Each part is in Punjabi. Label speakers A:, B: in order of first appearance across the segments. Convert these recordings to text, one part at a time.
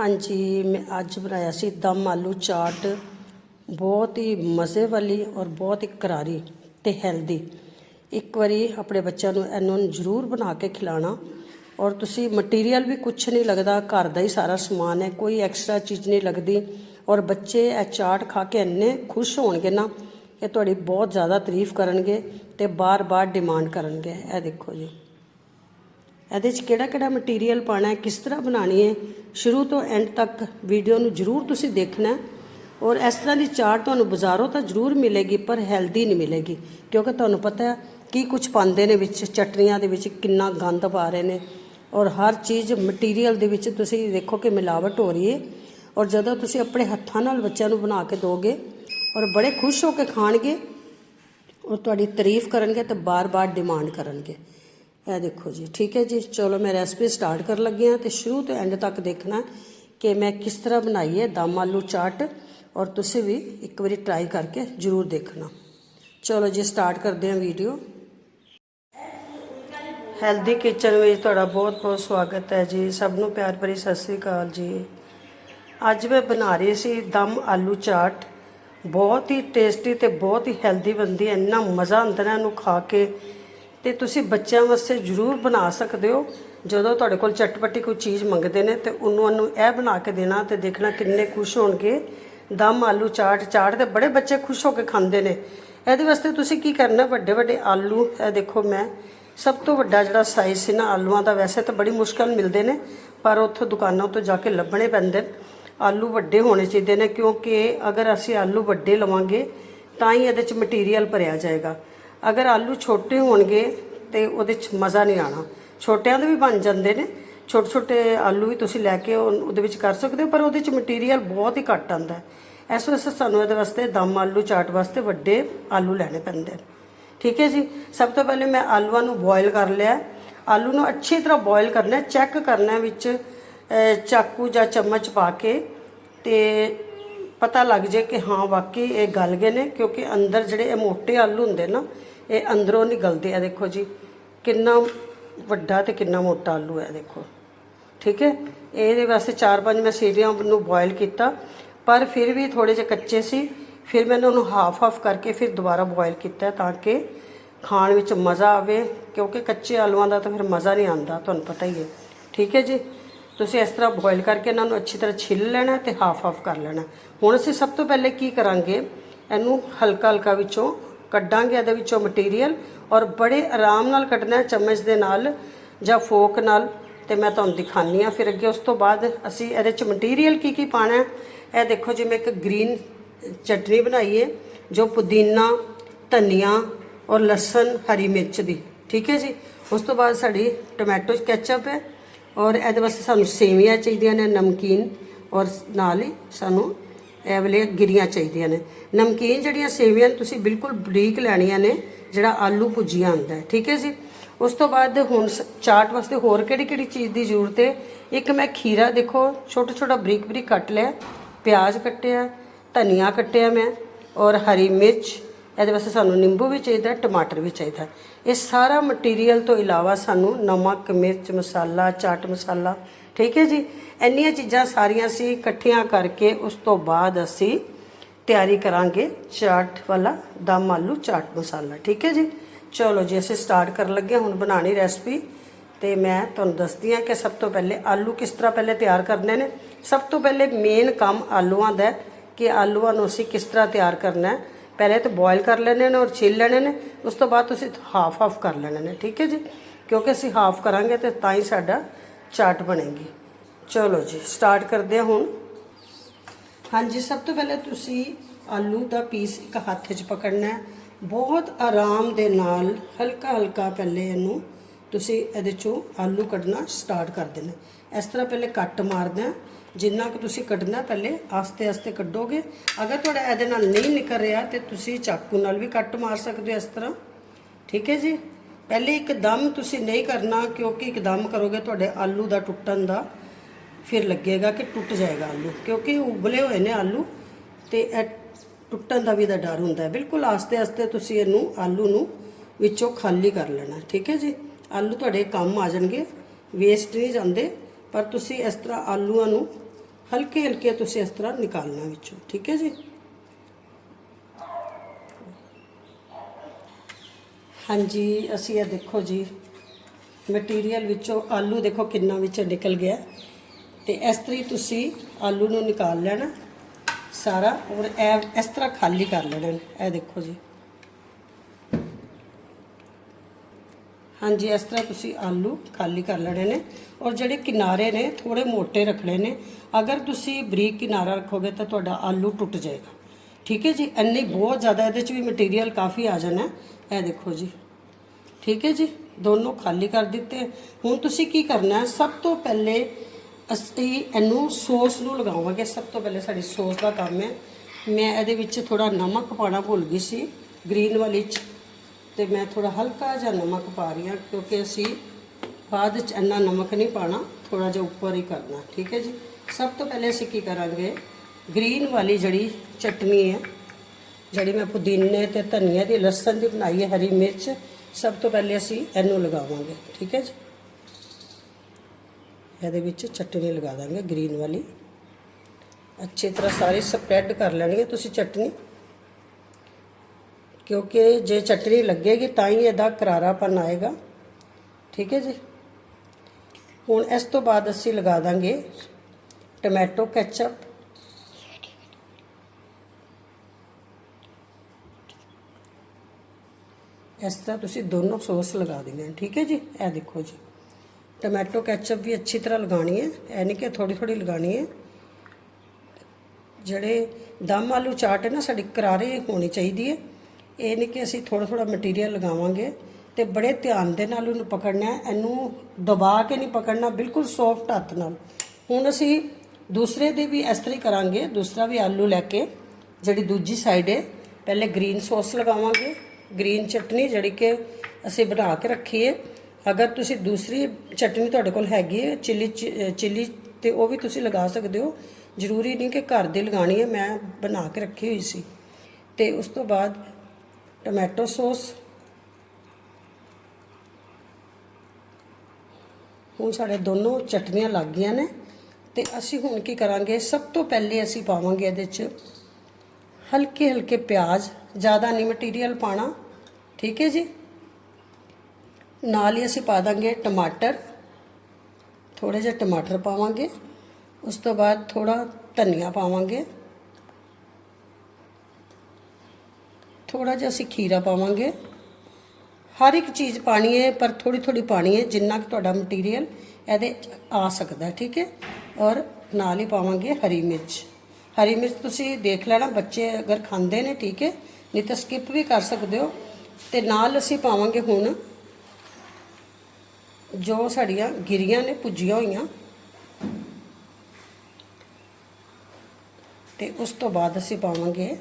A: ਹਾਂਜੀ, ਮੈਂ ਅੱਜ ਬਣਾਇਆ ਸੀ ਦਮ ਆਲੂ ਚਾਟ। ਬਹੁਤ ਹੀ ਮਜ਼ੇ ਵਾਲੀ ਔਰ ਬਹੁਤ ਹੀ ਕਰਾਰੀ ਤੇ ਹੈਲਦੀ। ਇੱਕ ਵਾਰੀ ਆਪਣੇ ਬੱਚਿਆਂ ਨੂੰ ਇਹਨੂੰ ਜ਼ਰੂਰ ਬਣਾ ਕੇ ਖਿਲਾਣਾ। ਔਰ ਤੁਸੀਂ ਮਟੀਰੀਅਲ ਵੀ ਕੁਝ ਨਹੀਂ ਲੱਗਦਾ, ਘਰ ਦਾ ਹੀ ਸਾਰਾ ਸਮਾਨ ਹੈ, ਕੋਈ ਐਕਸਟਰਾ ਚੀਜ਼ ਨਹੀਂ ਲੱਗਦੀ। ਔਰ ਬੱਚੇ ਇਹ ਚਾਟ ਖਾ ਕੇ ਇੰਨੇ ਖੁਸ਼ ਹੋਣਗੇ ਨਾ ਕਿ ਤੁਹਾਡੀ ਬਹੁਤ ਜ਼ਿਆਦਾ ਤਾਰੀਫ ਕਰਨਗੇ ਤੇ ਬਾਰ-ਬਾਰ ਡਿਮਾਂਡ ਕਰਨਗੇ। ਇਹ ਦੇਖੋ ਜੀ। ਇਹਦੇ 'ਚ ਕਿਹੜਾ ਕਿਹੜਾ ਮਟੀਰੀਅਲ ਪਾਣਾ ਹੈ, ਕਿਸ ਤਰ੍ਹਾਂ ਬਣਾਣੀ ਹੈ, ਸ਼ੁਰੂ ਤੋਂ ਐਂਡ ਤੱਕ ਵੀਡੀਓ ਨੂੰ ਜ਼ਰੂਰ ਤੁਸੀਂ ਦੇਖਣਾ ਔਰ ਇਸ ਤਰ੍ਹਾਂ ਦੀ ਚਾਟ ਤੁਹਾਨੂੰ ਬਾਜ਼ਾਰੋਂ ਤਾਂ ਜ਼ਰੂਰ ਮਿਲੇਗੀ, ਪਰ ਹੈਲਦੀ ਨਹੀਂ ਮਿਲੇਗੀ। ਕਿਉਂਕਿ ਤੁਹਾਨੂੰ ਪਤਾ ਹੈ ਕੀ ਕੁਝ ਪਾਉਂਦੇ ਨੇ ਵਿੱਚ ਚਟਨੀਆਂ ਦੇ ਵਿੱਚ ਕਿੰਨਾ ਗੰਦ ਪਾ ਰਹੇ ਨੇ। ਔਰ ਹਰ ਚੀਜ਼ ਮਟੀਰੀਅਲ ਦੇ ਵਿੱਚ ਤੁਸੀਂ ਦੇਖੋ ਕਿ ਮਿਲਾਵਟ ਹੋ ਰਹੀ ਹੈ। ਔਰ ਜਦੋਂ ਤੁਸੀਂ ਆਪਣੇ ਹੱਥਾਂ ਨਾਲ ਬੱਚਿਆਂ ਨੂੰ ਬਣਾ ਕੇ ਦੋਗੇ ਔਰ ਬੜੇ ਖੁਸ਼ ਹੋ ਕੇ ਖਾਣਗੇ ਔਰ ਤੁਹਾਡੀ ਤਾਰੀਫ ਕਰਨਗੇ ਤੇ ਬਾਰ-ਬਾਰ ਡਿਮਾਂਡ ਕਰਨਗੇ। ਇਹ ਦੇਖੋ ਜੀ, ਠੀਕ ਹੈ ਜੀ? ਚਲੋ ਮੈਂ ਰੈਸਪੀ ਸਟਾਰਟ ਕਰਨ ਲੱਗੀ ਹਾਂ ਤੇ ਸ਼ੁਰੂ ਤੋਂ ਐਂਡ ਤੱਕ ਦੇਖਣਾ ਕਿ ਮੈਂ ਕਿਸ ਤਰ੍ਹਾਂ ਬਣਾਈ ਹੈ ਦਮ ਆਲੂ ਚਾਟ ਔਰ ਤੁਸੀਂ ਵੀ ਇੱਕ ਵਾਰੀ ਟਰਾਈ ਕਰਕੇ ਜ਼ਰੂਰ ਦੇਖਣਾ। ਚਲੋ ਜੀ ਸਟਾਰਟ ਕਰਦੇ ਹਾਂ ਵੀਡੀਓ ਹੈਲਦੀ ਕਿਚਨ ਵਿੱਚ ਤੁਹਾਡਾ ਬਹੁਤ-ਬਹੁਤ ਸਵਾਗਤ ਹੈ ਜੀ। ਸਭ ਨੂੰ ਪਿਆਰ ਭਰੀ ਸਤਿ ਸ੍ਰੀ ਅਕਾਲ ਜੀ। ਅੱਜ ਮੈਂ ਬਣਾ ਰਹੀ ਸੀ ਦਮ ਆਲੂ ਚਾਟ। ਬਹੁਤ ਹੀ ਟੇਸਟੀ ਤੇ ਬਹੁਤ ਹੀ ਹੈਲਦੀ ਬਣਦੀ ਹੈ। ਇੰਨਾ ਮਜ਼ਾ ਆਉਂਦਾ ਨਾ ਇਹਨੂੰ ਖਾ ਕੇ। ਤੇ ਤੁਸੀਂ ਬੱਚਿਆਂ ਵਾਸਤੇ ਜ਼ਰੂਰ ਬਣਾ ਸਕਦੇ ਹੋ। ਜਦੋਂ ਤੁਹਾਡੇ ਕੋਲ ਚਟਪਟੀ ਕੋਈ ਚੀਜ਼ ਮੰਗਦੇ ਨੇ ਤੇ ਉਹਨੂੰ ਉਹਨੂੰ ਇਹ ਬਣਾ ਕੇ ਦੇਣਾ ਤੇ ਦੇਖਣਾ ਕਿੰਨੇ ਖੁਸ਼ ਹੋਣਗੇ। ਦਮ, ਆਲੂ ਚਾਟ ਚਾਟ ਤੇ ਬੜੇ ਬੱਚੇ ਖੁਸ਼ ਹੋ ਕੇ ਖਾਂਦੇ ਨੇ। ਇਹਦੇ ਵਾਸਤੇ ਤੁਸੀਂ ਕੀ ਕਰਨਾ? ਵੱਡੇ ਵੱਡੇ ਆਲੂ, ਇਹ ਦੇਖੋ ਮੈਂ। ਸਭ ਤੋਂ ਵੱਡਾ ਜਿਹੜਾ ਸਾਈਜ਼ ਸੀ ਨਾ ਆਲੂਆਂ ਦਾ, ਵੈਸੇ ਤਾਂ ਬੜੀ ਮੁਸ਼ਕਲ ਮਿਲਦੇ ਨੇ, ਪਰ ਉੱਥੋਂ ਦੁਕਾਨਾਂ ਤੋਂ ਜਾ ਕੇ ਲੱਭਣੇ ਪੈਂਦੇ ਨੇ। ਆਲੂ ਵੱਡੇ ਹੋਣੇ ਚਾਹੀਦੇ ਨੇ, ਕਿਉਂਕਿ ਅਗਰ ਅਸੀਂ ਆਲੂ ਵੱਡੇ ਲਵਾਂਗੇ, ਤਾਂ ਹੀ ਇਹਦੇ ਚ ਮਟੀਰੀਅਲ ਭਰਿਆ ਜਾਏਗਾ। ਅਗਰ ਆਲੂ ਛੋਟੇ ਹੋਣਗੇ ਤੇ ਉਹਦੇ ਚ ਮਜ਼ਾ ਨਹੀਂ ਆਣਾ ਛੋਟਿਆਂ ਦੇ ਵੀ ਬਣ ਜਾਂਦੇ ਨੇ। ਛੋਟੇ ਛੋਟੇ ਆਲੂ ਵੀ ਤੁਸੀਂ ਲੈ ਕੇ ਉਹ- ਉਹਦੇ ਵਿੱਚ ਕਰ ਸਕਦੇ ਹੋ, ਪਰ ਉਹਦੇ ਚ ਮਟੀਰੀਅਲ ਬਹੁਤ ਹੀ ਘੱਟ ਆਉਂਦਾ ਹੈ। ਇਸ ਵਾਸਤੇ ਸਾਨੂੰ ਇਹਦੇ ਵਾਸਤੇ ਦਮ ਆਲੂ ਚਾਟ ਵਾਸਤੇ ਵੱਡੇ ਆਲੂ ਲੈਣੇ ਪੈਂਦੇ ਨੇ। ਠੀਕ ਹੈ ਜੀ? ਸਭ ਤੋਂ ਪਹਿਲੇ ਮੈਂ ਆਲੂਆਂ ਨੂੰ ਬੋਇਲ ਕਰ ਲਿਆ। ਆਲੂ ਨੂੰ ਅੱਛੀ ਤਰ੍ਹਾਂ ਬੋਇਲ ਕਰਨਾ ਚੈੱਕ ਕਰਨਾ ਵਿੱਚ ਚਾਕੂ ਜਾਂ ਚਮਚ ਪਾ ਕੇ ਤੇ ਪਤਾ ਲੱਗ ਜੇ ਕਿ ਹਾਂ, ਵਾਕਈ ਇਹ ਗਲ ਗਏ ਨੇ, ਕਿਉਂਕਿ ਅੰਦਰ ਜਿਹੜੇ ਇਹ ਮੋٹے ਆਲੂ ਹੁੰਦੇ ਨਾ, ਇਹ ਅੰਦਰੋਂ ਨਹੀਂ ਗਲਦੇ ਆ। ਦੇਖੋ ਜੀ, ਕਿੰਨਾ ਵੱਡਾ ਤੇ ਕਿੰਨਾ ਮੋਟਾ ਆਲੂ ਹੈ ਦੇਖੋ। ਠੀਕ ਹੈ? ਇਹਦੇ ਵਾਸਤੇ 4-5 ਮੈਂ ਸੀਟੀਆਂ ਨੂੰ ਬੋਇਲ ਕੀਤਾ, ਪਰ ਫਿਰ ਵੀ ਥੋੜੇ ਜਿਹੇ ਕੱਚੇ ਸੀ। ਫਿਰ ਮੈਂ ਉਹਨੂੰ ਹਾਫ ਹਾਫ ਕਰਕੇ ਫਿਰ ਦੁਬਾਰਾ ਬੋਇਲ ਕੀਤਾ ਤਾਂ ਕਿ ਖਾਣ ਵਿੱਚ ਮਜ਼ਾ ਆਵੇ, ਕਿਉਂਕਿ ਕੱਚੇ ਆਲੂਆਂ ਦਾ ਤਾਂ ਫਿਰ ਮਜ਼ਾ ਨਹੀਂ ਆਉਂਦਾ, ਤੁਹਾਨੂੰ ਪਤਾ ਹੀ ਹੈ। ਠੀਕ ਹੈ ਜੀ? ਤੁਸੀਂ ਇਸ ਤਰ੍ਹਾਂ ਬੋਇਲ ਕਰਕੇ ਇਹਨਾਂ ਨੂੰ ਅੱਛੀ ਤਰ੍ਹਾਂ ਛਿੱਲ ਲੈਣਾ ਤੇ ਹਾਫ ਹਾਫ ਕਰ ਲੈਣਾ। ਹੁਣ ਅਸੀਂ ਸਭ ਤੋਂ ਪਹਿਲੇ ਕੀ ਕਰਾਂਗੇ? ਇਹਨੂੰ ਹਲਕਾ ਹਲਕਾ ਵਿੱਚੋਂ ਕੱਢਾਂਗੇ, ਇਹਦੇ ਵਿੱਚੋਂ ਮਟੀਰੀਅਲ ਔਰ ਬੜੇ ਆਰਾਮ ਨਾਲ ਕੱਢਣਾ ਚਮਚ ਦੇ ਨਾਲ ਜਾਂ ਫੋਕ ਨਾਲ ਤੇ ਮੈਂ ਤੁਹਾਨੂੰ ਦਿਖਾਨੀ ਆ ਫਿਰ ਅੱਗੇ ਉਸ ਤੋਂ ਬਾਅਦ ਅਸੀਂ ਇਹਦੇ ਚ ਮਟੀਰੀਅਲ ਕੀ ਕੀ ਪਾਣਾ ਹੈ? ਇਹ ਦੇਖੋ ਜੀ ਮੈਂ ਇੱਕ ਗ੍ਰੀਨ ਚਟਨੀ ਬਣਾਈ ਹੈ ਜੋ ਪੁਦੀਨਾ, ਧਨੀਆ ਔਰ ਲਸਣ, ਹਰੀ ਮਿਰਚ ਦੀ। ਠੀਕ ਹੈ ਜੀ? ਉਸ ਤੋਂ ਬਾਅਦ ਸਾਡੀ ਟੋਮੈਟੋ ਕੈਚਅਪ ਹੈ। ਔਰ ਇਹਦੇ ਵਾਸਤੇ ਸਾਨੂੰ ਸੇਵੀਆਂ ਚਾਹੀਦੀਆਂ ਨੇ, ਨਮਕੀਨ ਔਰ ਨਾਲ ਹੀ ਸਾਨੂੰ ਇਹ ਵਾਲੇ ਗਿਰੀਆਂ ਚਾਹੀਦੀਆਂ ਨੇ। ਨਮਕੀਨ ਜਿਹੜੀਆਂ ਸੇਵੀਆਂ ਨੇ, ਤੁਸੀਂ ਬਿਲਕੁਲ ਬਰੀਕ ਲੈਣੀਆਂ ਨੇ, ਜਿਹੜਾ ਆਲੂ ਭੁਜੀਆ ਹੁੰਦਾ ਹੈ। ਠੀਕ ਹੈ ਜੀ? ਉਸ ਤੋਂ ਬਾਅਦ ਹੁਣ ਸ- ਚਾਟ ਵਾਸਤੇ ਹੋਰ ਕਿਹੜੀ ਕਿਹੜੀ ਚੀਜ਼ ਦੀ ਜ਼ਰੂਰਤ ਹੈ? ਇੱਕ ਮੈਂ ਖੀਰਾ ਦੇਖੋ, ਛੋਟਾ ਛੋਟਾ ਬਰੀਕ ਬਰੀਕ ਕੱਟ ਲਿਆ, ਪਿਆਜ਼ ਕੱਟਿਆ, ਧਨੀਆ ਕੱਟਿਆ ਮੈਂ, ਔਰ ਹਰੀ ਮਿਰਚ ਇਹਦੇ ਵਾਸਤੇ ਸਾਨੂੰ ਨਿੰਬੂ ਵੀ ਚਾਹੀਦਾ, ਟਮਾਟਰ ਵੀ ਚਾਹੀਦਾ। ਇਹ ਸਾਰਾ ਮਟੀਰੀਅਲ ਤੋਂ ਇਲਾਵਾ ਸਾਨੂੰ ਨਮਕ, ਮਿਰਚ, ਮਸਾਲਾ, ਚਾਟ ਮਸਾਲਾ, ਠੀਕ ਹੈ ਜੀ? ਇੰਨੀਆਂ ਚੀਜ਼ਾਂ ਸਾਰੀਆਂ ਅਸੀਂ ਇਕੱਠੀਆਂ ਕਰਕੇ ਉਸ ਤੋਂ ਬਾਅਦ ਅਸੀਂ ਤਿਆਰੀ ਕਰਾਂਗੇ ਚਾਟ ਵਾਲਾ ਦਮ ਆਲੂ ਚਾਟ ਮਸਾਲਾ, ਠੀਕ ਹੈ ਜੀ? ਚਲੋ ਜੀ, ਅਸੀਂ ਸਟਾਰਟ ਕਰਨ ਲੱਗੇ ਹੁਣ ਬਣਾਣੀ ਰੈਸਪੀ ਤੇ ਮੈਂ ਤੁਹਾਨੂੰ ਦੱਸਦੀ ਹਾਂ ਕਿ ਸਭ ਤੋਂ ਪਹਿਲੇ ਆਲੂ ਕਿਸ ਤਰ੍ਹਾਂ ਪਹਿਲੇ ਤਿਆਰ ਕਰਨੇ ਨੇ। ਸਭ ਤੋਂ ਪਹਿਲੇ ਮੇਨ ਕੰਮ ਆਲੂਆਂ ਦਾ ਕਿ ਆਲੂਆਂ ਨੂੰ ਅਸੀਂ ਕਿਸ ਤਰ੍ਹਾਂ ਤਿਆਰ ਕਰਨਾ ਹੈ। ਪਹਿਲੇ ਤਾਂ ਬੋਇਲ ਕਰ ਲੈਣੇ ਨੇ ਔਰ ਛਿੱਲ ਲੈਣੇ ਨੇ, ਉਸ ਤੋਂ ਬਾਅਦ ਤੁਸੀਂ ਹਾਫ ਹਾਫ ਕਰ ਲੈਣੇ ਨੇ, ਠੀਕ ਹੈ ਜੀ? ਕਿਉਂਕਿ ਅਸੀਂ ਹਾਫ ਕਰਾਂਗੇ ਤੇ ਤਾਂ ਹੀ ਸਾਡਾ ਚਾਟ ਬਣੇਗੀ। ਚਲੋ ਜੀ ਸਟਾਰਟ ਕਰਦੇ ਹਾਂ ਹੁਣ। ਹਾਂਜੀ, ਸਭ ਤੋਂ ਪਹਿਲੇ ਤੁਸੀਂ ਆਲੂ ਦਾ ਪੀਸ ਇੱਕ ਹੱਥ 'ਚ ਪਕੜਨਾ ਹੈ। ਬਹੁਤ ਆਰਾਮ ਦੇ ਨਾਲ ਹਲਕਾ ਹਲਕਾ ਪਹਿਲੇ ਇਹਨੂੰ ਤੁਸੀਂ ਇਹਦੇ ਚੋਂ ਆਲੂ ਕੱਢਣਾ ਸਟਾਰਟ ਕਰ ਦੇਣਾ ਇਸ ਤਰ੍ਹਾਂ ਪਹਿਲੇ ਕੱਟ ਮਾਰਨਾ ਹੈ। ਜਿੰਨਾ ਕਿ ਤੁਸੀਂ ਕੱਢਣਾ ਪਹਿਲੇ ਆਸਤੇ ਆਸਤੇ ਕੱਢੋਗੇ। ਅਗਰ ਤੁਹਾਡਾ ਇਹਦੇ ਨਾਲ ਨਹੀਂ ਨਿਕਲ ਰਿਹਾ ਤੇ ਤੁਸੀਂ ਚਾਕੂ ਨਾਲ ਵੀ ਕੱਟ ਮਾਰ ਸਕਦੇ ਹੋ ਇਸ ਤਰ੍ਹਾਂ। ਠੀਕ ਹੈ ਜੀ? ਪਹਿਲੇ ਇੱਕਦਮ ਤੁਸੀਂ ਨਹੀਂ ਕਰਨਾ ਕਿਉਂਕਿ ਇੱਕਦਮ ਕਰੋਗੇ ਤੁਹਾਡੇ ਆਲੂ ਦਾ ਟੁੱਟਣ ਦਾ। ਫਿਰ ਲੱਗੇਗਾ ਕਿ ਟੁੱਟ ਜਾਏਗਾ ਆਲੂ, ਕਿਉਂਕਿ ਉਬਲੇ ਹੋਏ ਨੇ ਆਲੂ ਤੇ ਇਹ ਟੁੱਟਣ ਦਾ ਵੀ ਦਾ ਡਰ ਹੁੰਦਾ ਹੈ। ਬਿਲਕੁਲ ਆਸਤੇ ਆਸਤੇ ਤੁਸੀਂ ਇਹਨੂੰ ਆਲੂ ਨੂੰ ਵਿੱਚੋਂ ਖਾਲੀ ਕਰ ਲੈਣਾ। ਠੀਕ ਹੈ ਜੀ? ਆਲੂ ਤੁਹਾਡੇ ਕੰਮ ਆ ਜਾਣਗੇ ਵੇਸਟ ਨਹੀਂ ਜਾਂਦੇ। ਪਰ ਤੁਸੀਂ ਇਸ ਤਰ੍ਹਾਂ ਆਲੂਆਂ ਨੂੰ ਹਲਕੇ ਹਲਕੇ ਤੁਸੀਂ ਇਸ ਤਰ੍ਹਾਂ ਨਿਕਾਲਣਾ ਵਿੱਚੋਂ, ਠੀਕ ਹੈ ਜੀ? ਹਾਂਜੀ, ਅਸੀਂ ਇਹ ਦੇਖੋ ਜੀ ਮਟੀਰੀਅਲ ਵਿੱਚੋਂ ਆਲੂ ਦੇਖੋ ਕਿੰਨਾ ਵਿੱਚੋਂ ਨਿਕਲ ਗਿਆ। ਤੇ ਇਸ ਤਰ੍ਹਾਂ ਹੀ ਤੁਸੀਂ ਆਲੂ ਨੂੰ ਨਿਕਾਲ ਲੈਣਾ ਸਾਰਾ ਔਰ ਇਹ ਇਸ ਤਰ੍ਹਾਂ ਖਾਲੀ ਕਰ ਲੈਣਾ। ਇਹ ਦੇਖੋ ਜੀ। ਹਾਂਜੀ, ਇਸ ਤਰ੍ਹਾਂ ਤੁਸੀਂ ਆਲੂ ਖਾਲੀ ਕਰ ਲੈਣੇ ਨੇ ਔਰ ਜਿਹੜੇ ਕਿਨਾਰੇ ਨੇ ਥੋੜੇ ਮੋٹے ਰੱਖਣੇ ਨੇ। ਅਗਰ ਤੁਸੀਂ ਬਰੀਕ ਕਿਨਾਰਾ ਰੱਖੋਗੇ ਤਾਂ ਤੁਹਾਡਾ ਆਲੂ ਟੁੱਟ ਜਾਏਗਾ। ਠੀਕ ਹੈ ਜੀ? ਇੰਨੀ ਬਹੁਤ ਜ਼ਿਆਦਾ ਇਹਦੇ ਚ ਵੀ ਮਟੀਰੀਅਲ ਕਾਫੀ ਆ ਜਾਣਾ। ਇਹ ਦੇਖੋ ਜੀ। ਠੀਕ ਹੈ ਜੀ? ਦੋਨੋਂ ਖਾਲੀ ਕਰ ਦਿੱਤੇ। ਹੁਣ ਤੁਸੀਂ ਕੀ ਕਰਨਾ ਸਭ ਤੋਂ ਪਹਿਲੇ ਅਸੀਂ ਇਹਨੂੰ ਸੌਸ ਨੂੰ ਲਗਾਵਾਂਗੇ। ਸਭ ਤੋਂ ਪਹਿਲੇ ਸਾਡੀ ਸੌਸ ਦਾ ਕੰਮ ਹੈ। ਮੈਂ ਇਹਦੇ ਵਿੱਚ ਥੋੜਾ ਨਮਕ ਪਾਣਾ ਭੁੱਲ ਗਈ ਸੀ। ਗ੍ਰੀਨ ਵਾਲੀ ਚ ਤੇ ਮੈਂ ਥੋੜਾ ਹਲਕਾ ਜਿਹਾ ਨਮਕ ਪਾ ਰਹੀ ਹਾਂ, ਕਿਉਂਕਿ ਅਸੀਂ ਬਾਅਦ ਵਿੱਚ ਇੰਨਾ ਨਮਕ ਨਹੀਂ ਪਾਣਾ ਥੋੜਾ ਜਿਹਾ ਉੱਪਰ ਹੀ ਕਰਨਾ, ਠੀਕ ਹੈ ਜੀ? ਸਭ ਤੋਂ ਪਹਿਲੇ ਅਸੀਂ ਕੀ ਕਰਾਂਗੇ? ਗ੍ਰੀਨ ਵਾਲੀ ਜਿਹੜੀ ਚਟਨੀ ਹੈ, ਜਿਹੜੀ ਮੈਂ ਪੁਦੀਨੇ ਤੇ ਧਨੀਆ ਦੀ ਲਸਣ ਦੀ ਬਣਾਈ ਹੈ ਹਰੀ ਮਿਰਚ, ਸਭ ਤੋਂ ਪਹਿਲੇ ਅਸੀਂ ਇਹਨੂੰ ਲਗਾਵਾਂਗੇ, ਠੀਕ ਹੈ ਜੀ? ਇਹਦੇ ਵਿੱਚ ਚਟਨੀ ਲਗਾ ਦਾਂਗੇ ਗ੍ਰੀਨ ਵਾਲੀ। ਅੱਛੀ ਤਰ੍ਹਾਂ ਸਾਰੀ ਸਪਰੈਡ ਕਰ ਲੈਣੀ ਹੈ ਤੁਸੀਂ ਚਟਨੀ। ਕਿਉਂਕਿ ਜੇ ਚਟਨੀ ਲੱਗੇਗੀ ਤਾਂ ਹੀ ਇਹਦਾ ਕਰਾਰਾਪਨ ਆਏਗਾ। ਠੀਕ ਹੈ ਜੀ? ਹੁਣ ਇਸ ਤੋਂ ਬਾਅਦ ਅਸੀਂ ਲਗਾ ਦਾਂਗੇ ਟੋਮੈਟੋ ਕੈਚਅਪ ਇਸ ਤਰ੍ਹਾਂ ਤੁਸੀਂ ਦੋਨੋਂ ਸੌਸ ਲਗਾ ਦੇਣੇ ਠੀਕ ਹੈ ਜੀ? ਇਹ ਦੇਖੋ ਜੀ। ਟੋਮੈਟੋ ਕੈਚਅਪ ਵੀ ਅੱਛੀ ਤਰ੍ਹਾਂ ਲਗਾਣੀ ਹੈ। ਇਹ ਨਹੀਂ ਕਿ ਥੋੜੀ ਥੋੜੀ ਲਗਾਣੀ ਹੈ। ਜਿਹੜੇ ਦਮ ਆਲੂ ਚਾਟ ਹੈ ਨਾ, ਸਾਡੀ ਕਰਾਰੇ ਹੋਣੀ ਚਾਹੀਦੀ ਹੈ। ਇਹ ਨਹੀਂ ਕਿ ਅਸੀਂ ਥੋੜਾ ਥੋੜਾ ਮਟੀਰੀਅਲ ਲਗਾਵਾਂਗੇ ਤੇ ਬੜੇ ਧਿਆਨ ਦੇ ਨਾਲ ਉਹਨੂੰ ਪਕੜਨਾ ਇਹਨੂੰ ਦਬਾ ਕੇ ਨਹੀਂ ਪਕੜਨਾ, ਬਿਲਕੁਲ ਸੌਫਟ ਹੱਥ ਨਾਲ। ਹੁਣ ਅਸੀਂ ਦੂਸਰੇ ਦੇ ਵੀ ਇਸ ਤਰ੍ਹਾਂ ਹੀ ਕਰਾਂਗੇ, ਦੂਸਰਾ ਵੀ ਆਲੂ ਲੈ ਕੇ, ਜਿਹੜੀ ਦੂਜੀ ਸਾਈਡ ਹੈ, ਪਹਿਲੇ ਗ੍ਰੀਨ ਸੌਸ ਲਗਾਵਾਂਗੇ ਗ੍ਰੀਨ ਚਟਨੀ ਜਿਹੜੀ ਕਿ ਅਸੀਂ ਬਣਾ ਕੇ ਰੱਖੀ ਹੈ। ਅਗਰ ਤੁਸੀਂ ਦੂਸਰੀ ਚਟਨੀ ਤੁਹਾਡੇ ਕੋਲ ਹੈਗੀ ਹੈ ਚਿੱਲੀ ਚਿੱਲੀ ਤੇ ਉਹ ਵੀ ਤੁਸੀਂ ਲਗਾ ਸਕਦੇ ਹੋ। ਜ਼ਰੂਰੀ ਨਹੀਂ ਕਿ ਘਰ ਦੀ ਲਗਾਣੀ ਹੈ, ਮੈਂ ਬਣਾ ਕੇ ਰੱਖੀ ਹੋਈ ਸੀ। ਤੇ ਉਸ ਤੋਂ ਬਾਅਦ ਟੋਮੈਟੋ ਸੌਸ। ਹੁਣ ਸਾਡੇ ਦੋਨੋਂ ਚਟਨੀਆਂ ਲੱਗ ਗਈਆਂ ਨੇ ਤੇ ਅਸੀਂ ਹੁਣ ਕੀ ਕਰਾਂਗੇ? ਸਭ ਤੋਂ ਪਹਿਲੇ ਅਸੀਂ ਪਾਵਾਂਗੇ ਇਹਦੇ 'ਚ ਹਲਕੇ ਹਲਕੇ ਪਿਆਜ਼, ਜ਼ਿਆਦਾ ਨਹੀਂ ਮਟੀਰੀਅਲ ਪਾਣਾ ਠੀਕ ਹੈ ਜੀ? ਨਾਲ ਹੀ ਅਸੀਂ ਪਾ ਦਾਂਗੇ ਟਮਾਟਰ। ਥੋੜੇ ਜਿਹਾ ਟਮਾਟਰ ਪਾਵਾਂਗੇ, ਉਸ ਤੋਂ ਬਾਅਦ ਥੋੜਾ ਧਨੀਆ ਪਾਵਾਂਗੇ। ਥੋੜਾ ਜਿਹਾ ਅਸੀਂ ਖੀਰਾ ਪਾਵਾਂਗੇ। ਹਰ ਇੱਕ ਚੀਜ਼ ਪਾਣੀ ਹੈ, ਪਰ ਥੋੜੀ ਥੋੜੀ ਪਾਣੀ ਹੈ, ਜਿੰਨਾ ਕਿ ਤੁਹਾਡਾ ਮਟੀਰੀਅਲ ਇਹਦੇ 'ਚ ਆ ਸਕਦਾ, ਠੀਕ ਹੈ? ਔਰ ਨਾਲ ਹੀ ਪਾਵਾਂਗੇ ਹਰੀ ਮਿਰਚ। ਹਰੀ ਮਿਰਚ ਤੁਸੀਂ ਦੇਖ ਲੈਣਾ, ਬੱਚੇ ਅਗਰ ਖਾਂਦੇ ਨੇ, ਠੀਕ ਹੈ? ਨਹੀਂ ਤਾਂ ਸਕਿਪ ਵੀ ਕਰ ਸਕਦੇ ਹੋ। ਤੇ ਨਾਲ ਅਸੀਂ ਪਾਵਾਂਗੇ ਹੁਣ ਜੋ ਸਾਡੀਆਂ ਗਿਰੀਆਂ ਨੇ, ਭੁੱਜੀਆਂ ਹੋਈਆਂ। ਤੇ ਉਸ ਤੋਂ ਬਾਅਦ ਅਸੀਂ ਪਾਵਾਂਗੇ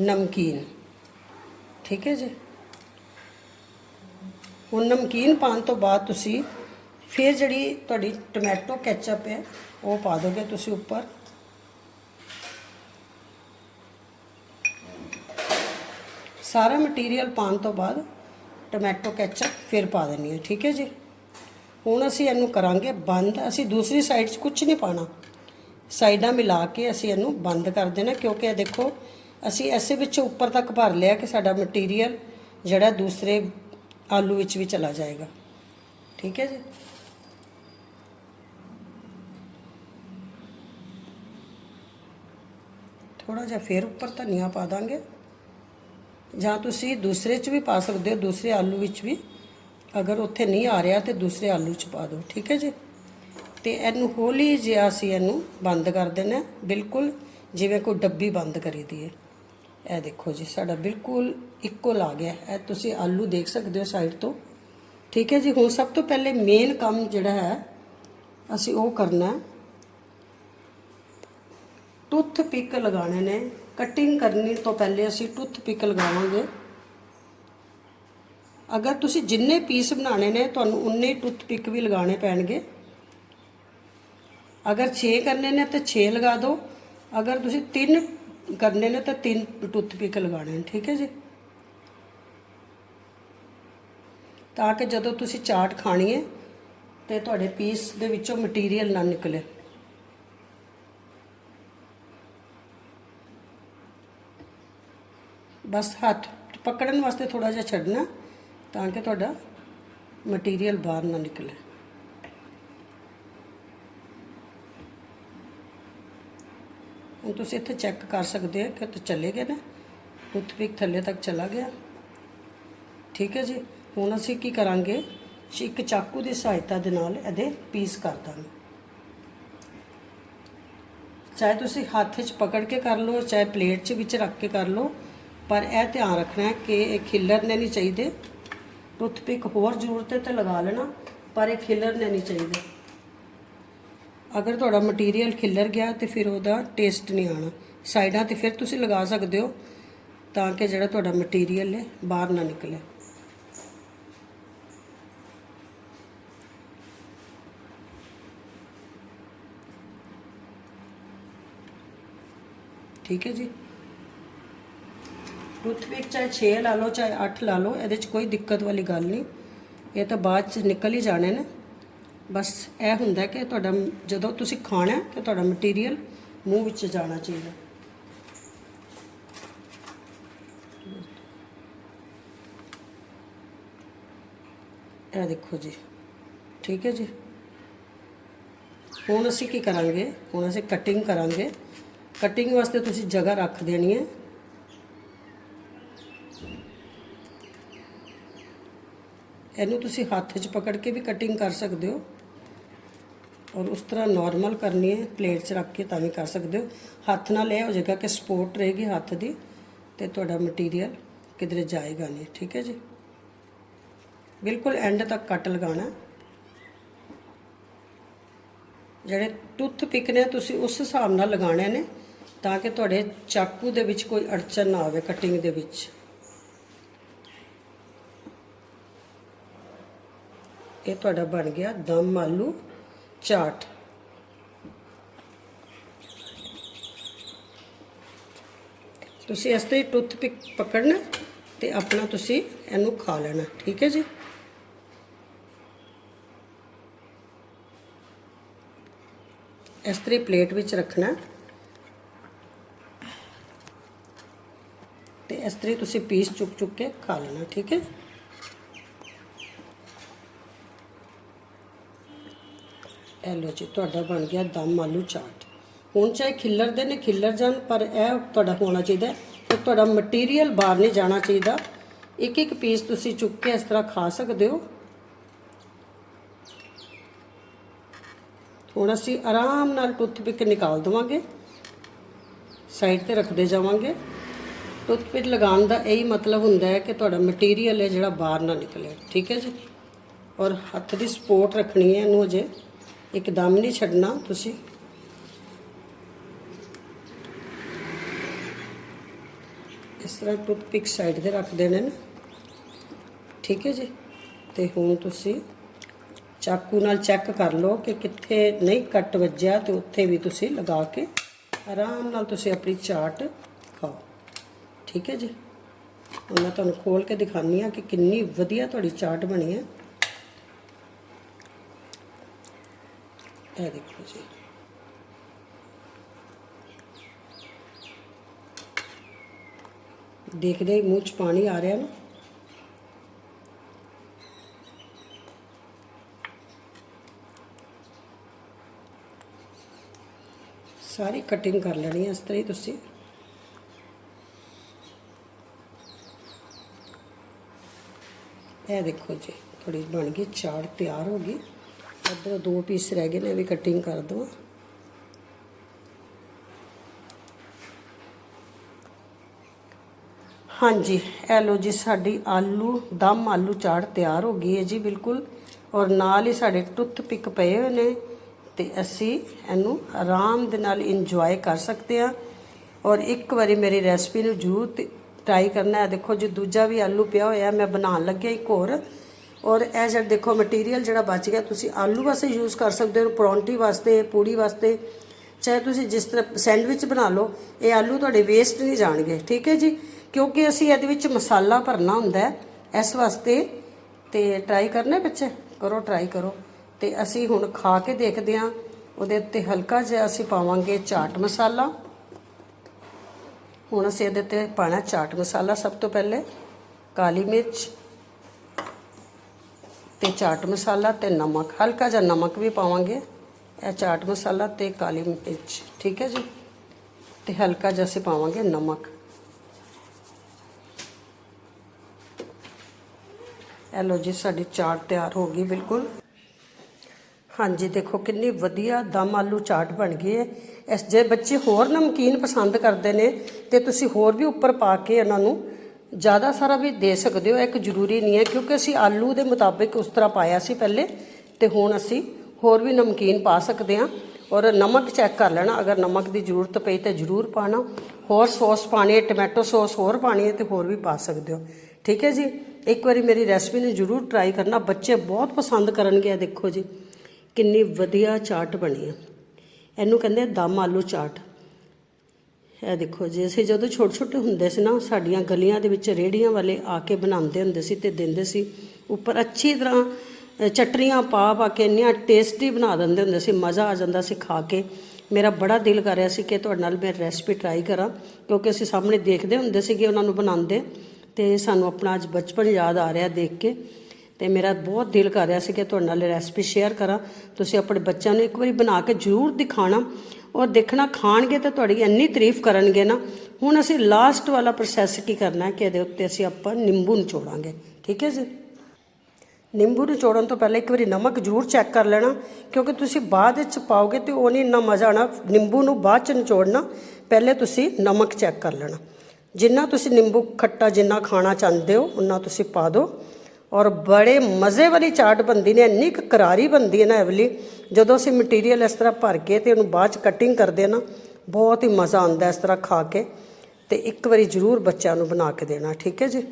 A: ਨਮਕੀਨ। ਠੀਕ ਹੈ ਜੀ? ਹੁਣ ਨਮਕੀਨ ਪਾਉਣ ਤੋਂ ਬਾਅਦ ਤੁਸੀਂ ਫਿਰ ਜਿਹੜੀ ਤੁਹਾਡੀ ਟੋਮੈਟੋ ਕੈਚਅਪ ਹੈ, ਉਹ ਪਾ ਦੋਗੇ ਤੁਸੀਂ ਉੱਪਰ। ਸਾਰਾ ਮਟੀਰੀਅਲ ਪਾਉਣ ਤੋਂ ਬਾਅਦ ਟੋਮੈਟੋ ਕੈਚਅਪ ਫਿਰ ਪਾ ਦੇਣੀ ਹੈ, ਠੀਕ ਹੈ ਜੀ? ਹੁਣ ਅਸੀਂ ਇਹਨੂੰ ਕਰਾਂਗੇ ਬੰਦ। ਅਸੀਂ ਦੂਸਰੀ ਸਾਈਡ 'ਚ ਕੁਝ ਨਹੀਂ ਪਾਣਾ ਸਾਈਡਾਂ ਮਿਲਾ ਕੇ ਅਸੀਂ ਇਹਨੂੰ ਬੰਦ ਕਰ ਦੇਣਾ, ਕਿਉਂਕਿ ਇਹ ਦੇਖੋ ਅਸੀਂ ਐਸੇ ਵਿੱਚ ਉੱਪਰ ਤੱਕ ਭਰ ਲਿਆ ਕਿ ਸਾਡਾ ਮਟੀਰੀਅਲ ਜਿਹੜਾ ਦੂਸਰੇ ਆਲੂ ਵਿੱਚ ਵੀ ਚਲਾ ਜਾਏਗਾ। ਠੀਕ ਹੈ ਜੀ? ਥੋੜਾ ਜਿਹਾ ਫੇਰ ਉੱਪਰ ਧਨੀਆ ਪਾ ਦਾਂਗੇ। ਜਾਂ ਤੁਸੀਂ ਦੂਸਰੇ 'ਚ ਵੀ ਪਾ ਸਕਦੇ ਹੋ, ਦੂਸਰੇ ਆਲੂ ਵਿੱਚ ਵੀ। ਅਗਰ ਉੱਥੇ ਨਹੀਂ ਆ ਰਿਹਾ ਤੇ ਦੂਸਰੇ ਆਲੂ 'ਚ ਪਾ ਦਿਓ। ਠੀਕ ਹੈ ਜੀ? ਤੇ ਇਹਨੂੰ ਹੌਲੀ ਜਿਹਾ ਅਸੀਂ ਇਹਨੂੰ ਬੰਦ ਕਰ ਦੇਣਾ। ਬਿਲਕੁਲ ਜਿਵੇਂ ਕੋਈ ਡੱਬੀ ਬੰਦ ਕਰੀਦੀ ਹੈ ਇਹ ਦੇਖੋ ਜੀ, ਸਾਡਾ ਬਿਲਕੁਲ ਇਕੁਅਲ ਆ ਗਿਆ। ਇਹ ਤੁਸੀਂ ਆਲੂ ਦੇਖ ਸਕਦੇ ਹੋ ਸਾਈਡ ਤੋਂ। ਠੀਕ ਹੈ ਜੀ, ਹੁਣ ਸਭ ਤੋਂ ਪਹਿਲੇ ਮੇਨ ਕੰਮ ਜਿਹੜਾ ਹੈ, ਅਸੀਂ ਉਹ ਕਰਨਾ ਟੁੱਥ ਪਿਕ ਲਗਾਣੇ ਨੇ। ਕਟਿੰਗ ਕਰਨੀ ਤੋਂ ਪਹਿਲੇ ਅਸੀਂ ਟੁੱਥ ਪਿਕ ਲਗਾਵਾਂਗੇ। ਅਗਰ ਤੁਸੀਂ ਜਿੰਨੇ ਪੀਸ ਬਣਾਣੇ ਨੇ, ਤੁਹਾਨੂੰ ਉਨੇ ਹੀ ਟੁੱਥ ਪਿਕ ਵੀ ਲਗਾਣੇ ਪੈਣਗੇ। ਅਗਰ 6 ਕਰਨੇ ਨੇ, ਤਾਂ 6 ਲਗਾ ਦਿਓ। ਅਗਰ ਤੁਸੀਂ 3 करने ने तो तीन टूथपिक लगाने ठीक है जी? ताकि जो तीन चाट खानी है तो थोड़े पीस के मटीरियल ना निकले। बस हाथ पकड़न वास्ते थोड़ा जहा छना ताकि मटीरियल बहर ना निकले। ਹੁਣ ਤੁਸੀਂ ਇੱਥੇ ਚੈੱਕ ਕਰ ਸਕਦੇ ਹੋ ਕਿ ਤੇ ਚਲੇ ਗਏ ਨੇ। ਟੁੱਥਪਿਕ ਥੱਲੇ ਤੱਕ ਚਲਾ ਗਿਆ। ਠੀਕ ਹੈ ਜੀ। ਹੁਣ ਅਸੀਂ ਕੀ ਕਰਾਂਗੇ? ਇੱਕ ਚਾਕੂ ਦੀ ਸਹਾਇਤਾ ਦੇ ਨਾਲ ਇਹਦੇ ਪੀਸ ਕਰ ਦਾਂਗੇ। ਚਾਹੇ ਤੁਸੀਂ ਹੱਥ 'ਚ ਪਕੜ ਕੇ ਕਰ ਲਓ, ਚਾਹੇ ਪਲੇਟ 'ਚ ਵਿੱਚ ਰੱਖ ਕੇ ਕਰ ਲਓ, ਪਰ ਇਹ ਧਿਆਨ ਰੱਖਣਾ ਹੈ ਕਿ ਇਹ ਖਿੱਲਰਨੇ ਨਹੀਂ ਚਾਹੀਦੇ। ਟੁੱਥਪਿਕ ਹੋਰ ਜ਼ਰੂਰਤ ਹੈ ਤੇ ਲਗਾ ਲੈਣਾ, ਪਰ ਇਹ ਖਿੱਲਰਨੇ ਨਹੀਂ ਚਾਹੀਦੇ। ਅਗਰ ਤੁਹਾਡਾ ਮਟੀਰੀਅਲ ਖਿੱਲਰ ਗਿਆ ਤੇ ਫਿਰ ਉਹਦਾ ਟੇਸਟ ਨਹੀਂ ਆਣਾ ਸਾਈਡਾਂ ਤੇ ਫਿਰ ਤੁਸੀਂ ਲਗਾ ਸਕਦੇ ਹੋ ਤਾਂ ਕਿ ਜਿਹੜਾ ਤੁਹਾਡਾ ਮਟੀਰੀਅਲ ਹੈ ਬਾਹਰ ਨਾ ਨਿਕਲੇ। ਠੀਕ ਹੈ ਜੀ। ਟੂਥਪਿਕ ਚਾਹੇ 6 ਲਾ ਲਓ, ਚਾਹੇ 8 ਲਾ ਲਓ, ਇਹਦੇ 'ਚ ਕੋਈ ਦਿੱਕਤ ਵਾਲੀ ਗੱਲ ਨਹੀਂ। ਇਹ ਤਾਂ ਬਾਅਦ 'ਚ ਨਿਕਲ ਹੀ ਜਾਣੇ ਨੇ। ਬਸ ਇਹ ਹੁੰਦਾ ਕਿ ਤੁਹਾਡਾ ਜਦੋਂ ਤੁਸੀਂ ਖਾਣਾ ਹੈ, ਤੇ ਤੁਹਾਡਾ ਮਟੀਰੀਅਲ ਮੂੰਹ ਵਿੱਚ ਜਾਣਾ ਚਾਹੀਦਾ। ਇਹ ਦੇਖੋ ਜੀ, ਠੀਕ ਹੈ ਜੀ? ਹੁਣ ਅਸੀਂ ਕੀ ਕਰਾਂਗੇ? ਹੁਣ ਅਸੀਂ ਕਟਿੰਗ ਕਰਾਂਗੇ। ਕਟਿੰਗ ਵਾਸਤੇ ਤੁਸੀਂ ਜਗ੍ਹਾ ਰੱਖ ਦੇਣੀ ਹੈ। ਇਹਨੂੰ ਤੁਸੀਂ ਹੱਥ 'ਚ ਪਕੜ ਕੇ ਵੀ ਕਟਿੰਗ ਕਰ ਸਕਦੇ ਹੋ। ਔਰ ਉਸ ਤਰ੍ਹਾਂ ਨਾਰਮਲ ਕਰਨੀ ਹੈ ਪਲੇਟ 'ਚ ਰੱਖ ਕੇ ਤਾਂ ਵੀ ਕਰ ਸਕਦੇ ਹੋ। ਹੱਥ ਨਾਲ ਇਹ ਹੋ ਜਾਏਗਾ ਕਿ ਸਪੋਰਟ ਰਹੇਗੀ ਹੱਥ ਦੀ ਤੇ ਤੁਹਾਡਾ ਮਟੀਰੀਅਲ ਕਿਧਰੇ ਜਾਏਗਾ ਨਹੀਂ, ਠੀਕ ਹੈ ਜੀ? ਬਿਲਕੁਲ ਐਂਡ ਤੱਕ ਕੱਟ ਲਗਾਉਣਾ। ਜਿਹੜੇ ਟੁੱਥ ਪਿਕ ਨੇ, ਤੁਸੀਂ ਉਸ ਹਿਸਾਬ ਨਾਲ ਲਗਾਉਣੇ ਨੇ ਤਾਂ ਕਿ ਤੁਹਾਡੇ ਚਾਕੂ ਦੇ ਵਿੱਚ ਕੋਈ ਅੜਚਨ ਨਾ ਆਵੇ ਕਟਿੰਗ ਦੇ ਵਿੱਚ। ਇਹ ਤੁਹਾਡਾ ਬਣ ਗਿਆ ਦਮ ਆਲੂ। ਚਾਟ ਤੁਸੀਂ ਇਸ ਤਰ੍ਹਾਂ ਟੁੱਥ ਪਿਕ ਪਕੜਨਾ ਤੇ ਆਪਣਾ ਤੁਸੀਂ ਇਹਨੂੰ ਖਾ ਲੈਣਾ, ਠੀਕ ਹੈ ਜੀ? ਇਸ ਤਰ੍ਹਾਂ ਪਲੇਟ ਵਿੱਚ ਰੱਖਣਾ। ਤੇ ਇਸ ਤਰ੍ਹਾਂ ਤੁਸੀਂ ਪੀਸ ਚੁੱਕ ਚੁੱਕ ਕੇ ਖਾ ਲੈਣਾ, ਠੀਕ ਹੈ? ਇਹ ਲਓ ਜੀ ਤੁਹਾਡਾ ਬਣ ਗਿਆ ਦਮ ਆਲੂ ਚਾਟ। ਹੁਣ ਚਾਹੇ ਖਿੱਲਰਦੇ ਨੇ, ਖਿੱਲਰ ਜਾਣ, ਪਰ ਇਹ ਤੁਹਾਡਾ ਹੋਣਾ ਚਾਹੀਦਾ ਕਿ ਤੁਹਾਡਾ ਮਟੀਰੀਅਲ ਬਾਹਰ ਨਹੀਂ ਜਾਣਾ ਚਾਹੀਦਾ। ਇੱਕ ਇੱਕ ਪੀਸ ਤੁਸੀਂ ਚੁੱਕ ਕੇ ਇਸ ਤਰ੍ਹਾਂ ਖਾ ਸਕਦੇ ਹੋ। ਹੁਣ ਅਸੀਂ ਆਰਾਮ ਨਾਲ ਟੁੱਥਪਿਕ ਨਿਕਾਲ ਦਵਾਂਗੇ। ਸਾਈਡ ਤੇ ਰੱਖਦੇ ਜਾਵਾਂਗੇ। ਟੁੱਥਪਿਕ ਲਗਾਉਣ ਦਾ ਇਹੀ ਮਤਲਬ ਹੁੰਦਾ ਹੈ ਕਿ ਤੁਹਾਡਾ ਮਟੀਰੀਅਲ ਹੈ ਜਿਹੜਾ ਬਾਹਰ ਨਾ ਨਿਕਲੇ। ਠੀਕ ਹੈ ਜੀ? ਔਰ ਹੱਥ ਦੀ ਸਪੋਰਟ ਰੱਖਣੀ ਹੈ ਇਹਨੂੰ ਅਜੇ। ਇੱਕਦਮ ਨਹੀਂ ਛੱਡਣਾ ਤੁਸੀਂ। ਇਸ ਤਰ੍ਹਾਂ ਟੁੱਥਪਿਕ ਸਾਈਡ ਤੇ ਰੱਖ ਦੇਣੇ ਨੇ। ਠੀਕ ਹੈ ਜੀ। ਤੇ ਹੁਣ ਤੁਸੀਂ ਚਾਕੂ ਨਾਲ ਚੈੱਕ ਕਰ ਲਓ ਕਿ ਕਿੱਥੇ ਨਹੀਂ ਕੱਟ ਵੱਜਿਆ ਤੇ ਉੱਥੇ ਵੀ ਤੁਸੀਂ ਲਗਾ ਕੇ ਆਰਾਮ ਨਾਲ ਤੁਸੀਂ ਆਪਣੀ ਚਾਟ ਖਾਓ। ਠੀਕ ਹੈ ਜੀ। ਹੁਣ ਮੈਂ ਤੁਹਾਨੂੰ ਖੋਲ ਕੇ ਦਿਖਾਉਂਦੀ ਆ ਕਿ ਕਿੰਨੀ ਵਧੀਆ ਤੁਹਾਡੀ ਚਾਟ ਬਣੀ ਹੈ। ਇਹ ਦੇਖੋ ਜੀ ਦੇਖਦੇ ਹੀ ਮੂੰਹ 'ਚ ਪਾਣੀ ਆ ਰਿਹਾ ਨਾ ਸਾਰੀ ਕਟਿੰਗ ਕਰ ਲੈਣੀ ਹੈ ਇਸ ਤਰ੍ਹਾਂ ਹੀ ਤੁਸੀਂ ਇਹ ਦੇਖੋ ਜੀ ਥੋੜੀ ਬਣ ਗਈ ਚਾਟ ਤਿਆਰ ਹੋ ਗਈ ਇੱਧਰ ਦੋ ਪੀਸ ਰਹਿ ਗਏ ਨੇ ਵੀ ਕਟਿੰਗ ਕਰ ਦਵਾਂ। ਹਾਂਜੀ, ਇਹ ਲੋ ਜੀ ਸਾਡੀ ਆਲੂ, ਦਮ ਆਲੂ ਚਾਟ ਤਿਆਰ ਹੋ ਗਈ ਹੈ ਜੀ ਬਿਲਕੁਲ। ਔਰ ਨਾਲ ਹੀ ਸਾਡੇ ਟੁੱਥ ਪਿਕ ਪਏ ਹੋਏ ਨੇ, ਤੇ ਅਸੀਂ ਇਹਨੂੰ ਆਰਾਮ ਦੇ ਨਾਲ ਇੰਜੋਏ ਕਰ ਸਕਦੇ ਹਾਂ। ਔਰ ਇੱਕ ਵਾਰੀ ਮੇਰੀ ਰੈਸਪੀ ਨੂੰ ਜ਼ਰੂਰ ਟਰਾਈ ਕਰਨਾ ਹੈ। ਦੇਖੋ ਜੀ, ਦੂਜਾ ਵੀ ਆਲੂ ਪਿਆ ਹੋਇਆ, ਮੈਂ ਬਣਾਉਣ ਲੱਗਿਆ ਇੱਕ ਹੋਰ। ਔਰ ਇਹ ਜਿਹੜਾ ਦੇਖੋ ਮਟੀਰੀਅਲ ਜਿਹੜਾ ਬਚ ਗਿਆ, ਤੁਸੀਂ ਆਲੂ ਵਾਸਤੇ ਯੂਜ਼ ਕਰ ਸਕਦੇ ਹੋ, ਪਰੌਂਠੀ ਵਾਸਤੇ, ਪੂੜੀ ਵਾਸਤੇ। ਚਾਹੇ ਤੁਸੀਂ ਜਿਸ ਤਰ੍ਹਾਂ ਸੈਂਡਵਿਚ ਬਣਾ ਲਓ, ਇਹ ਆਲੂ ਤੁਹਾਡੇ ਵੇਸਟ ਨਹੀਂ ਜਾਣਗੇ, ਠੀਕ ਹੈ ਜੀ? ਕਿਉਂਕਿ ਅਸੀਂ ਇਹਦੇ ਵਿੱਚ ਮਸਾਲਾ ਭਰਨਾ ਹੁੰਦਾ ਹੈ, ਇਸ ਵਾਸਤੇ। ਤੇ ਟਰਾਈ ਕਰਨਾ ਬੱਚੇ? ਕਰੋ ਟਰਾਈ ਕਰੋ। ਤੇ ਅਸੀਂ ਹੁਣ ਖਾ ਕੇ ਦੇਖਦੇ ਹਾਂ। ਉਹਦੇ ਉੱਤੇ ਹਲਕਾ ਜਿਹਾ ਅਸੀਂ ਪਾਵਾਂਗੇ ਚਾਟ ਮਸਾਲਾ। ਹੁਣ ਅਸੀਂ ਇਹਦੇ ਤੇ ਪਾਣਾ ਚਾਟ ਮਸਾਲਾ ਸਭ ਤੋਂ ਪਹਿਲੇ, ਕਾਲੀ ਮਿਰਚ। ਤੇ ਚਾਟ ਮਸਾਲਾ ਤੇ ਨਮਕ। ਹਲਕਾ ਜਿਹਾ ਨਮਕ ਵੀ ਪਾਵਾਂਗੇ। ਇਹ ਚਾਟ ਮਸਾਲਾ ਤੇ ਕਾਲੀ ਮਿਰਚ, ਠੀਕ ਹੈ ਜੀ? ਤੇ ਹਲਕਾ ਜਿਹਾ ਅਸੀਂ ਪਾਵਾਂਗੇ ਨਮਕ। ਇਹ ਲਓ ਜੀ, ਸਾਡੀ ਚਾਟ ਤਿਆਰ ਹੋ ਗਈ ਬਿਲਕੁਲ। ਹਾਂਜੀ, ਦੇਖੋ ਕਿੰਨੀ ਵਧੀਆ ਦਮ ਆਲੂ ਚਾਟ ਬਣ ਗਈ ਹੈ। ਇਸ ਜੇ ਬੱਚੇ ਹੋਰ ਨਮਕੀਨ ਪਸੰਦ ਕਰਦੇ ਨੇ ਤੇ ਤੁਸੀਂ ਹੋਰ ਵੀ ਉੱਪਰ ਪਾ ਕੇ ਇਹਨਾਂ ਨੂੰ ਜ਼ਿਆਦਾ ਸਾਰਾ ਵੀ ਦੇ ਸਕਦੇ ਹੋ ਇੱਕ ਜ਼ਰੂਰੀ ਨਹੀਂ ਹੈ, ਕਿਉਂਕਿ ਅਸੀਂ ਆਲੂ ਦੇ ਮੁਤਾਬਿਕ ਉਸ ਤਰ੍ਹਾਂ ਪਾਇਆ ਸੀ ਪਹਿਲੇ, ਤੇ ਹੁਣ ਅਸੀਂ ਹੋਰ ਵੀ ਨਮਕੀਨ ਪਾ ਸਕਦੇ ਹਾਂ ਔਰ ਨਮਕ ਚੈੱਕ ਕਰ ਲੈਣਾ, ਅਗਰ ਨਮਕ ਦੀ ਜ਼ਰੂਰਤ ਪਈ ਤਾਂ ਜ਼ਰੂਰ ਪਾਣਾ, ਹੋਰ ਸੌਸ ਪਾਣੀ ਹੈ ਟੋਮੈਟੋ ਸੌਸ ਹੋਰ ਪਾਣੀ ਹੈ ਤੇ ਹੋਰ ਵੀ ਪਾ ਸਕਦੇ ਹੋ। ਠੀਕ ਹੈ ਜੀ? ਇੱਕ ਵਾਰੀ ਮੇਰੀ ਰੈਸਪੀ ਨੂੰ ਜ਼ਰੂਰ ਟਰਾਈ ਕਰਨਾ, ਬੱਚੇ ਬਹੁਤ ਪਸੰਦ ਕਰਨਗੇ, ਇਹ ਦੇਖੋ ਜੀ, ਕਿੰਨੀ ਵਧੀਆ ਚਾਟ ਬਣੀ ਹੈ। ਇਹਨੂੰ ਕਹਿੰਦੇ ਦਮ ਆਲੂ ਚਾਟ। ਇਹ ਦੇਖੋ ਜੀ ਅਸੀਂ ਜਦੋਂ ਛੋਟੇ ਛੋਟੇ ਹੁੰਦੇ ਸੀ ਨਾ ਸਾਡੀਆਂ ਗਲੀਆਂ ਦੇ ਵਿੱਚ ਰੇੜੀਆਂ ਵਾਲੇ ਆ ਕੇ ਬਣਾਉਂਦੇ ਹੁੰਦੇ ਸੀ ਤੇ ਦਿੰਦੇ ਸੀ। ਉੱਪਰ ਅੱਛੀ ਤਰ੍ਹਾਂ ਅ, ਪਾ ਪਾ ਕੇ ਇੰਨੀਆਂ ਟੇਸਟੀ ਬਣਾ ਦਿੰਦੇ ਹੁੰਦੇ ਸੀ ਮਜ਼ਾ ਆ ਜਾਂਦਾ ਸੀ ਖਾ ਕੇ। ਮੇਰਾ ਬੜਾ ਦਿਲ ਕਰ ਰਿਹਾ ਸੀ ਕਿ ਤੁਹਾਡੇ ਨਾਲ ਮੈਂ ਰੈਸਪੀ ਟਰਾਈ ਕਰਾਂ ਕਿਉਂਕਿ ਅਸੀਂ ਸਾਹਮਣੇ ਦੇਖਦੇ ਹੁੰਦੇ ਸੀਗੇ ਉਹਨਾਂ ਨੂੰ ਬਣਾਉਂਦੇ। ਤੇ ਸਾਨੂੰ ਆਪਣਾ ਅੱਜ ਬਚਪਨ ਯਾਦ ਆ ਰਿਹਾ ਦੇਖ ਕੇ। ਤੇ ਮੇਰਾ ਬਹੁਤ ਦਿਲ ਕਰ ਰਿਹਾ ਸੀ ਕਿ ਤੁਹਾਡੇ ਨਾਲ ਰੈਸਪੀ ਸ਼ੇਅਰ ਕਰਾਂ। ਤੁਸੀਂ ਆਪਣੇ ਬੱਚਿਆਂ ਨੂੰ ਇੱਕ ਵਾਰੀ ਬਣਾ ਕੇ ਜ਼ਰੂਰ ਦਿਖਾਣਾ ਔਰ ਦੇਖਣਾ ਖਾਣਗੇ ਤਾਂ ਤੁਹਾਡੀ ਇੰਨੀ ਤਾਰੀਫ ਕਰਨਗੇ ਨਾ, ਹੁਣ ਅਸੀਂ ਲਾਸਟ ਵਾਲਾ ਪ੍ਰੋਸੈਸ ਕੀ ਕਰਨਾ ਹੈ ਕਿ ਇਹਦੇ ਉੱਤੇ ਅਸੀਂ ਆਪਾਂ ਨਿੰਬੂ ਨਿਚੋੜਾਂਗੇ ਠੀਕ ਹੈ ਜੀ? ਨਿੰਬੂ ਨਿਚੋੜਨ ਤੋਂ ਪਹਿਲਾਂ ਇੱਕ ਵਾਰੀ ਨਮਕ ਜ਼ਰੂਰ ਚੈੱਕ ਕਰ ਲੈਣਾ, ਕਿਉਂਕਿ ਤੁਸੀਂ ਬਾਅਦ ਵਿੱਚ ਪਾਓਗੇ ਤੇ ਉਹ ਨਹੀਂ ਇੰਨਾ ਮਜ਼ਾ ਆਣਾ ਨਿੰਬੂ ਨੂੰ ਬਾਅਦ ਚ ਨਿਚੋੜਨਾ, ਪਹਿਲੇ ਤੁਸੀਂ ਨਮਕ ਚੈੱਕ ਕਰ ਲੈਣਾ। ਜਿੰਨਾ ਤੁਸੀਂ ਨਿੰਬੂ ਖੱਟਾ ਜਿੰਨਾ ਖਾਣਾ ਚਾਹੁੰਦੇ ਹੋ, ਉਨਾ ਤੁਸੀਂ ਪਾ ਦਿਓ। ਔਰ ਬੜੇ ਮਜ਼ੇ ਵਾਲੀ ਚਾਟ ਬਣਦੀ ਨੇ, ਇੰਨੀ ਕੁ ਕਰਾਰੀ ਬਣਦੀ ਹੈ ਨਾ ਐਵਲੀ। ਜਦੋਂ ਅਸੀਂ ਮਟੀਰੀਅਲ ਇਸ ਤਰ੍ਹਾਂ ਭਰ ਕੇ ਤੇ ਉਹਨੂੰ ਬਾਅਦ ਚ ਕਟਿੰਗ ਕਰਦੇ ਆ ਨਾ, ਬਹੁਤ ਹੀ ਮਜ਼ਾ ਆਉਂਦਾ ਇਸ ਤਰ੍ਹਾਂ ਖਾ ਕੇ। ਤੇ ਇੱਕ ਵਾਰੀ ਜ਼ਰੂਰ ਬੱਚਿਆਂ ਨੂੰ ਬਣਾ ਕੇ ਦੇਣਾ, ਠੀਕ ਹੈ ਜੀ?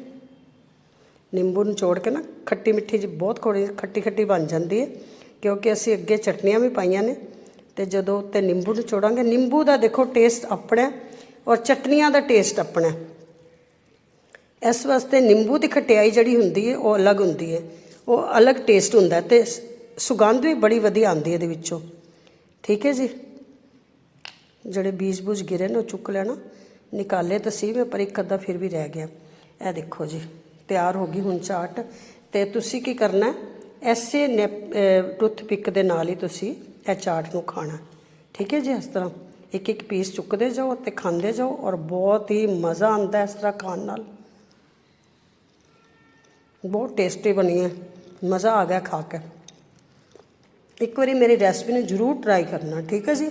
A: ਨਿੰਬੂ ਨੂੰ ਚੋੜ ਕੇ ਨਾ, ਖੱਟੀ ਮਿੱਠੀ ਜੀ ਬਹੁਤ ਥੋੜੀ ਖੱਟੀ ਖੱਟੀ ਬਣ ਜਾਂਦੀ ਹੈ, ਕਿਉਂਕਿ ਅਸੀਂ ਅੱਗੇ ਚਟਨੀਆਂ ਵੀ ਪਾਈਆਂ ਨੇ। ਤੇ ਜਦੋਂ ਉੱਤੇ ਨਿੰਬੂ ਨੂੰ ਚੋੜਾਂਗੇ, ਨਿੰਬੂ ਦਾ ਦੇਖੋ ਟੇਸਟ ਆਪਣਾ ਔਰ ਚਟਨੀਆਂ ਦਾ ਟੇਸਟ ਆਪਣਾ ਇਸ ਵਾਸਤੇ ਨਿੰਬੂ ਦੀ ਖਟਿਆਈ ਜਿਹੜੀ ਹੁੰਦੀ ਹੈ, ਉਹ ਅਲੱਗ ਹੁੰਦੀ ਹੈ। ਉਹ ਅਲੱਗ ਟੇਸਟ ਹੁੰਦਾ ਹੈ ਤੇ ਸ- ਸੁਗੰਧ ਵੀ ਬੜੀ ਵਧੀਆ ਆਉਂਦੀ ਹੈ ਇਹਦੇ ਵਿੱਚੋਂ। ਠੀਕ ਹੈ ਜੀ? ਜਿਹੜੇ ਬੀਜ ਬੂਜ ਗਿਰੇ ਨੇ, ਉਹ ਚੁੱਕ ਲੈਣਾ। ਨਿਕਾਲੇ ਤਾਂ ਸੀ ਮੈਂ, ਪਰ ਇੱਕ ਅੱਧਾ ਫਿਰ ਵੀ ਰਹਿ ਗਿਆ। ਇਹ ਦੇਖੋ ਜੀ, ਤਿਆਰ ਹੋ ਗਈ ਹੁਣ ਚਾਟ। ਤੇ ਤੁਸੀਂ ਕੀ ਕਰਨਾ ਹੈ? ਐਸੇ ਟੁੱਥ ਪਿਕ ਦੇ ਨਾਲ ਹੀ ਤੁਸੀਂ ਇਹ ਚਾਟ ਨੂੰ ਖਾਣਾ ਠੀਕ ਹੈ ਜੀ, ਇਸ ਤਰ੍ਹਾਂ। ਇੱਕ ਇੱਕ ਪੀਸ ਚੁੱਕਦੇ ਜਾਓ ਤੇ ਖਾਂਦੇ ਜਾਓ ਔਰ ਬਹੁਤ ਹੀ ਮਜ਼ਾ ਆਉਂਦਾ ਇਸ ਤਰ੍ਹਾਂ ਖਾਣ ਨਾਲ। ਬਹੁਤ ਟੇਸਟੀ ਬਣੀ ਹੈ। ਮਜ਼ਾ ਆ ਗਿਆ ਖਾ ਕੇ। ਇੱਕ ਵਾਰੀ ਮੇਰੀ ਰੈਸਪੀ ਨੂੰ ਜ਼ਰੂਰ ਟਰਾਈ ਕਰਨਾ, ਠੀਕ ਹੈ ਜੀ?